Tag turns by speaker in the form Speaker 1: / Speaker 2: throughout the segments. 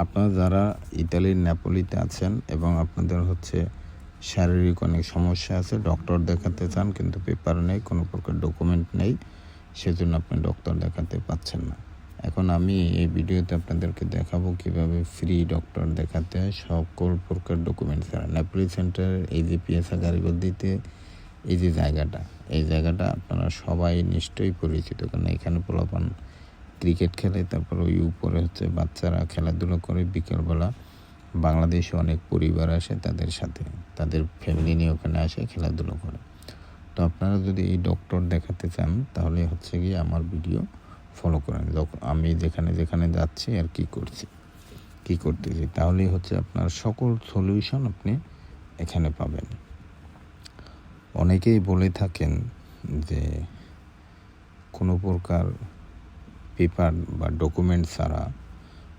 Speaker 1: আপনারা যারা ইতালির নেপোলিতে আছেন এবং আপনাদের হচ্ছে শারীরিক অনেক সমস্যা আছে ডক্টর দেখাতে চান কিন্তু পেপার নেই, কোনো প্রকার ডকুমেন্ট নেই, সেজন্য আপনি ডক্টর দেখাতে পাচ্ছেন না। এখন আমি এই ভিডিওতে আপনাদেরকে দেখাবো কীভাবে ফ্রি ডক্টর দেখাতে হয়, সকল প্রকার ডকুমেন্ট ছাড়া। নেপোলি সেন্টারের এই যে পিএসআ গাড়িবন্দিতে এই যে জায়গাটা, এই জায়গাটা আপনারা সবাই নিশ্চয়ই পরিচিত। কারণ এখানে পোলাপান ক্রিকেট খেলে, তারপর ওই উপরে হচ্ছে বাচ্চারা খেলাধুলো করে বিকেলবেলা। বাংলাদেশে অনেক পরিবার আসে তাদের সাথে, তাদের ফ্যামিলি নিয়ে ওখানে আসে, খেলাধুলো করে। তো আপনারা যদি এই ডক্টর দেখাতে চান, তাহলে হচ্ছে গিয়ে আমার ভিডিও ফলো করেন। আমি যেখানে যেখানে যাচ্ছি আর কি করছি, কি করতেছি। তাহলেই হচ্ছে আপনার সকল সলিউশন আপনি এখানে পাবেন। অনেকেই বলে থাকেন যে কোনো প্রকার পেপার বা ডকুমেন্ট ছাড়া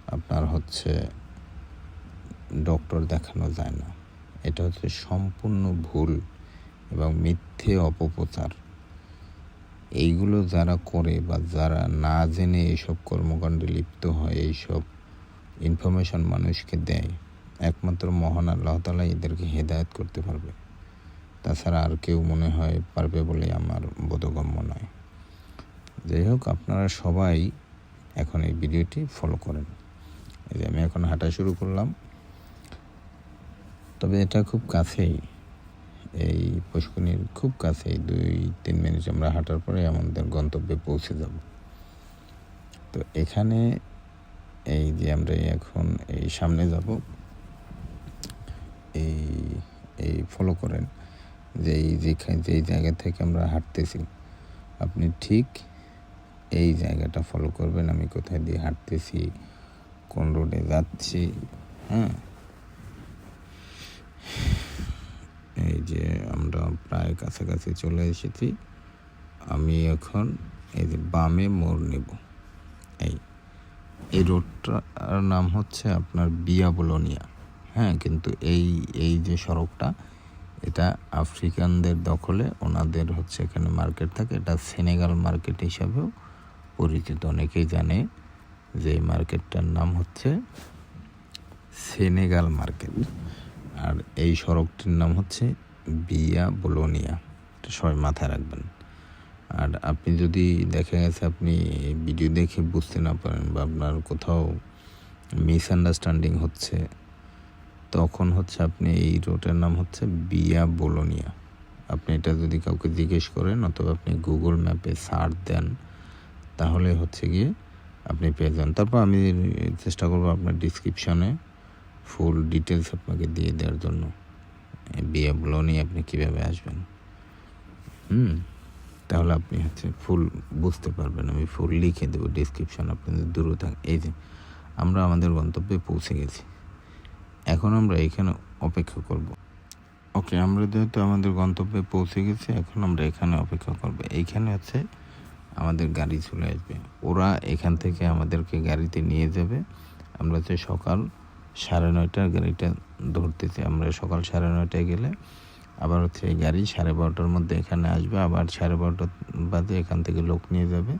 Speaker 1: আপনার হচ্ছে ডক্টর দেখানো যায় না। এটা হচ্ছে সম্পূর্ণ ভুল এবং মিথ্যে অপপ্রচার। এইগুলো যারা করে বা যারা না জেনে এইসব কর্মকাণ্ডে লিপ্ত হয়, এইসব ইনফরমেশন মানুষকে দেয়, একমাত্র মহান আল্লাহ তালা এদেরকে হেদায়ত করতে পারবে। তাছাড়া আর কেউ মনে হয় পারবে বলে আমার বোধগম্য নয়। যাই হোক, আপনারা সবাই এখন এই ভিডিওটি ফলো করেন। এই যে আমি এখন হাঁটা শুরু করলাম। তবে এটা খুব কাছেই, এই পুষ্কনির খুব কাছেই, দুই, তিন মিনিট আমরা হাঁটার পরে আমাদের গন্তব্যে পৌঁছে যাব। তো এখানে এই যে আমরা এখন এই সামনে যাব, এই এই ফলো করেন। যে এই যেখানে যেই জায়গা থেকে আমরা হাঁটতেছি, আপনি ঠিক এই জায়গাটা ফলো করবেন। আমি কোথায় দিয়ে হাঁটতেছি, কোন রোডে যাচ্ছি হ্যাঁ? এই যে আমরা প্রায় কাছাকাছি চলে এসেছি। আমি এখন এই যে বামে মোড় নেব। এই এই রোডটার নাম হচ্ছে আপনার বিয়াবোলোনিয়া হ্যাঁ কিন্তু এই এই যে সড়কটা, এটা আফ্রিকানদের দখলে, ওনাদের হচ্ছে এখানে মার্কেট থাকে। এটা সেনেগাল মার্কেট হিসাবেও পরিচিত অনেকেই জানে যে এই মার্কেটটার নাম হচ্ছে সেনেগাল মার্কেট। আর এই সড়কটির নাম হচ্ছে বিয়া বোলোনিয়া। এটা সবাই মাথায় রাখবেন। আর আপনি যদি দেখা গেছে আপনি ভিডিও দেখে বুঝতে না পারেন বা আপনার কোথাও মিসআন্ডারস্ট্যান্ডিং হচ্ছে, তখন হচ্ছে আপনি এই রোডের নাম হচ্ছে বিয়া বোলোনিয়া। আপনি এটা যদি কাউকে জিজ্ঞেস করেন অথবা আপনি গুগল ম্যাপে সার্চ দেন তাহলে হচ্ছে গিয়ে আপনি পেয়ে যান। তারপর আমি চেষ্টা করব আপনার ডিসক্রিপশনে ফুল ডিটেলস আপনাকে দিয়ে দেওয়ার জন্য। বিয়েগুলো নিয়ে আপনি কীভাবে আসবেন। হুম, তাহলে আপনি হচ্ছে ফুল বুঝতে পারবেন। আমি ফুল লিখে দেবো ডিসক্রিপশন আপনি যদি দূরে থাক এই যে, আমরা আমাদের গন্তব্যে পৌঁছে গেছি। এখন আমরা এখানে অপেক্ষা করব। ওকে আমরা যেহেতু আমাদের গন্তব্যে পৌঁছে গেছি, এখন আমরা এখানে অপেক্ষা করব। এইখানে হচ্ছে আমাদের গাড়ি চলে আসবে। ওরা এখান থেকে আমাদেরকে গাড়িতে নিয়ে যাবে। আমরা হচ্ছে সকাল সাড়ে নয়টার গাড়িটা ধরতেছি, আমরা সকাল সাড়ে নয়টায় গেলে আবার হচ্ছে গাড়ি সাড়ে বারোটার মধ্যে এখানে আসবে, আবার সাড়ে বারোটা বাদে এখান থেকে লোক নিয়ে যাবে।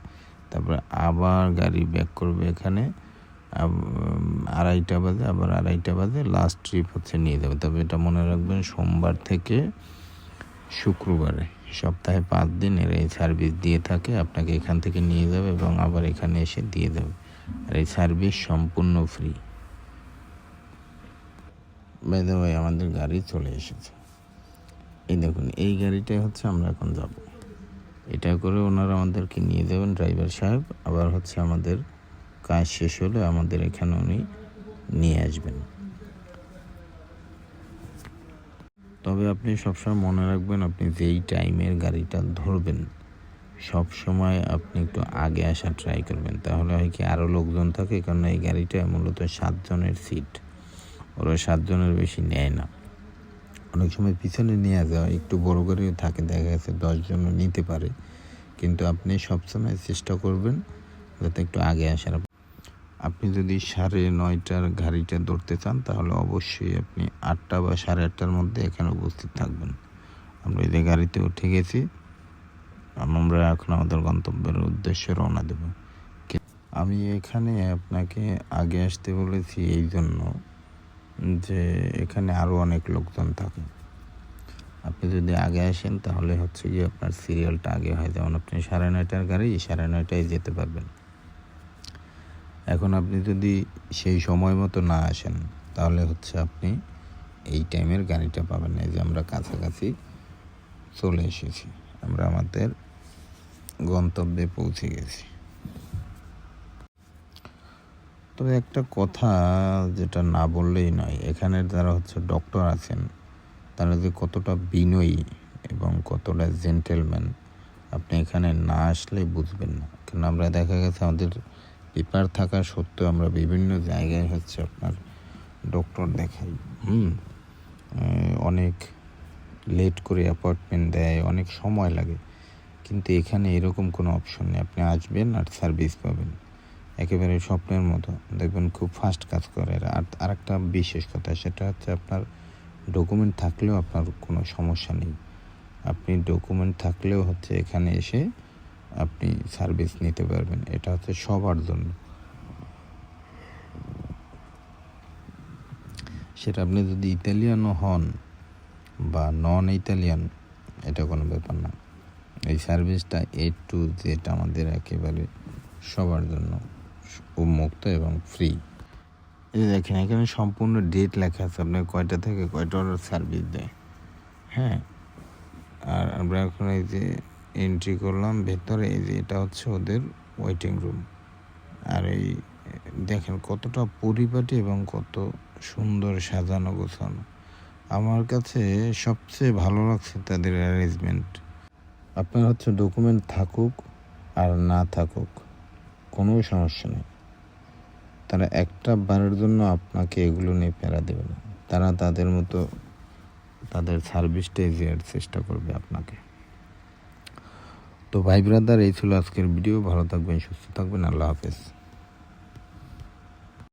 Speaker 1: তারপরে আবার গাড়ি ব্যাক করবে এখানে। আড়াইটা বাজে, আবার আড়াইটা বাজে লাস্ট ট্রিপ হচ্ছে নিয়ে যাবে। তবে এটা মনে রাখবেন, সোমবার থেকে শুক্রবারে। সপ্তাহে পাঁচ দিন এর এই সার্ভিস দিয়ে থাকে, আপনাকে এখান থেকে নিয়ে যাবে এবং আবার এখানে এসে দিয়ে দেবে। আর এই সার্ভিস সম্পূর্ণ ফ্রি বেদে ভাই আমাদের গাড়ি চলে এসেছে। এই দেখুন, এই গাড়িটাই হচ্ছে আমরা এখন যাব। এটা করে ওনারা আমাদেরকে নিয়ে যাবেন ড্রাইভার সাহেব। আবার হচ্ছে আমাদের কাজ শেষ হলে আমাদের এখানে উনি নিয়ে আসবেন। তবে আপনি সবসময় মনে রাখবেন, আপনি যেই টাইমের গাড়িটা ধরবেন সব সময় আপনি একটু আগে আসা ট্রাই করবেন। তাহলে হয় কি আরও লোকজন থাকে, কারণ এই গাড়িটা মূলত সাতজনের সিট ওরা সাতজনের বেশি নেয় না। অনেক সময় পিছনে নিয়ে যাওয়া, একটু বড় গাড়িও থাকে, দেখা গেছে দশজনও নিতে পারে। কিন্তু আপনি সবসময় চেষ্টা করবেন যাতে একটু আগে আসার। যদি সাড়ে নয়টার গাড়িটা ধরতে চান, তাহলে অবশ্যই আপনি আটটা বা সাড়ে আটটার মধ্যে এখানে উপস্থিত থাকবেন। আমরা যে গাড়িতে উঠে গেছি, আমরা এখন আমাদের গন্তব্যের উদ্দেশ্যে রওনা দেব। আমি এখানে আপনাকে আগে আসতে বলেছি এই জন্য যে এখানে আরও অনেক লোকজন থাকে। আপনি যদি আগে আসেন, তাহলে হচ্ছে কি আপনার সিরিয়ালটা আগে হয় যেমন আপনি সাড়ে নয়টার গাড়ি, সাড়ে নয়টায় যেতে পারবেন। এখন আপনি যদি সেই সময় মতো না আসেন, তাহলে হচ্ছে আপনি এই টাইমের গাড়িটা পাবেন না। যে আমরা কাছাকাছি চলে এসেছি। আমরা আমাদের গন্তব্যে পৌঁছে গেছি। তবে একটা কথা যেটা না বললেই নয়, এখানের যারা হচ্ছে ডক্টর আছেন, তারা যে কতটা বিনয়ী এবং কতটা জেন্টেলম্যান, আপনি এখানে না আসলে বুঝবেন না। কেন আমরা দেখা গেছে আমাদের পেপার থাকা সত্ত্বেও আমরা বিভিন্ন জায়গায় হচ্ছে আপনার ডক্টর দেখাই, হুম? অনেক লেট করে অ্যাপয়েন্টমেন্ট দেয়, অনেক সময় লাগে। কিন্তু এখানে এরকম কোনো অপশন নেই। আপনি আসবেন আর সার্ভিস পাবেন। একেবারে স্বপ্নের মতো। দেখবেন খুব ফাস্ট কাজ করে। আর আরেকটা বিশেষ কথা, সেটা হচ্ছে আপনার ডকুমেন্ট থাকলেও আপনার কোনো সমস্যা নেই। আপনি ডকুমেন্ট থাকলেও হচ্ছে এখানে এসে আপনি সার্ভিস নিতে পারবেন। এটা হচ্ছে সবার জন্য। সেটা আপনি যদি ইতালিয়ানও হন বা নন ইতালিয়ান এটা কোনো ব্যাপার না। এই সার্ভিসটা এ টু জেড আমাদের একেবারে সবার জন্য উন্মুক্ত এবং ফ্রি এই দেখেন, এখানে সম্পূর্ণ ডেট লেখা আছে। আপনার কয়টা থেকে কয়টা অর্ডার সার্ভিস দেয়? হ্যাঁ? আর আমরা এখন এই যে এন্ট্রি করলাম, ভেতরে এই যে এটা হচ্ছে ওদের ওয়েটিং রুম আর এই, দেখেন কতটা পরিপাটি এবং কত সুন্দর সাজানো গোছানো। আমার কাছে সবচেয়ে ভালো লাগছে তাদের অ্যারেঞ্জমেন্ট আপনার হচ্ছে ডকুমেন্ট থাকুক আর না থাকুক কোনো সমস্যা নেই। তারা একটা বারের জন্য আপনাকে এগুলো নিয়ে প্যারা দেবে না। তারা তাদের মতো তাদের সার্ভিসটাই দেওয়ার চেষ্টা করবে আপনাকে। তো ভাই ব্রাদার এই ছিল আজকের ভিডিও। ভালো থাকবেন সুস্থ থাকবেন। আল্লাহ হাফেজ।